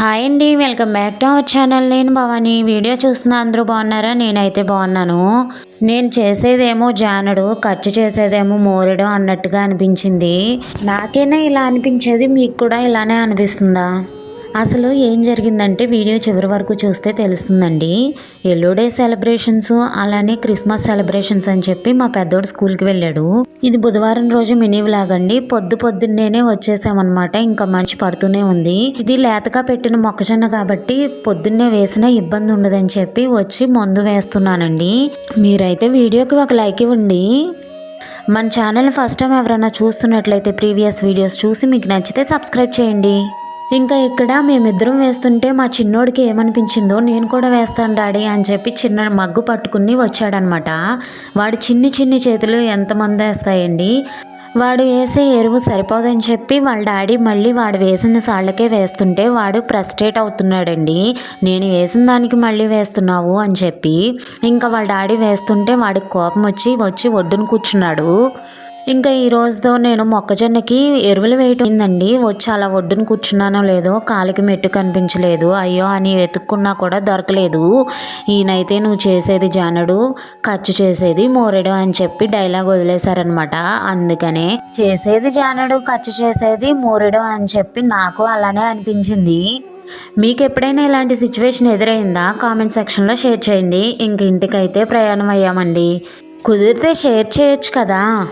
Hi అండి welcome back to our channel. నేను Bhavani. Video చూస్తున్న అందరూ బాగున్నారా? నేనైతే బాగున్నాను. నేను చేసేదేమో జానడు ఖర్చు చేసేదేమో మోరెడు అన్నట్టుగా అనిపించింది. నాకైనా ఇలా అనిపించేది? మీకు కూడా ఇలానే అనిపిస్తుందా? అసలు ఏం జరిగిందంటే వీడియో చివరి వరకు చూస్తే తెలుస్తుందండి. ఎల్లో డే సెలబ్రేషన్స్ అలానే క్రిస్మస్ సెలబ్రేషన్స్ అని చెప్పి మా పెద్దోడు స్కూల్కి వెళ్ళాడు. ఇది బుధవారం రోజు మినీ వ్లాగ్ అండి. పొద్దు పొద్దున్నేనే వచ్చేసామన్నమాట. ఇంకా మంచి పడుతూనే ఉంది. ఇది లేతగా పెట్టిన మొక్కజొన్న కాబట్టి పొద్దున్నే వేసినా ఇబ్బంది ఉండదని చెప్పి వచ్చి మందు వేస్తున్నానండి. మీరైతే వీడియోకి ఒక లైక్ ఇవ్వండి. మన ఛానల్ ఫస్ట్ టైం ఎవరైనా చూస్తున్నట్లయితే ప్రీవియస్ వీడియోస్ చూసి మీకు నచ్చితే సబ్స్క్రైబ్ చేయండి. ఇంకా ఇక్కడ మేమిద్దరం వేస్తుంటే మా చిన్నోడికి ఏమనిపించిందో నేను కూడా వేస్తాను డాడీ అని చెప్పి చిన్న మగ్గు పట్టుకుని వచ్చాడనమాట. వాడు చిన్ని చిన్ని చేతులు ఎంతమంది వేస్తాయండి? వాడు వేసే ఎరువు సరిపోదని చెప్పి వాళ్ళ డాడీ మళ్ళీ వాడు వేసిన సాళ్ళకే వేస్తుంటే వాడు ఫ్రస్ట్రేట్ అవుతున్నాడండి. నేను వేసిన దానికి మళ్ళీ వేస్తున్నావు అని చెప్పి. ఇంకా వాళ్ళ డాడీ వేస్తుంటే వాడికి కోపం వచ్చి వచ్చి ఒడ్డున కూర్చున్నాడు. ఇంకా ఈ రోజుతో నేను మొక్కజొన్నకి ఎరువులు వేయటం వచ్చి అలా ఒడ్డున కూర్చున్నానో లేదో కాలికి మెట్టు కనిపించలేదు. అయ్యో అని వెతుక్కున్నా కూడా దొరకలేదు. ఈయనైతే నువ్వు చేసేది జానడు ఖర్చు చేసేది మోరెడు అని చెప్పి డైలాగ్ వదిలేశారనమాట అందుకనే చేసేది జానడు ఖర్చు చేసేది మోరెడు అని చెప్పి నాకు అలానే అనిపించింది. మీకు ఎప్పుడైనా ఇలాంటి సిచ్యువేషన్ ఎదురైందా? కామెంట్ సెక్షన్లో షేర్ చేయండి. ఇంక ఇంటికైతే ప్రయాణం అయ్యామండి కుదిరితే షేర్ చేయొచ్చు కదా?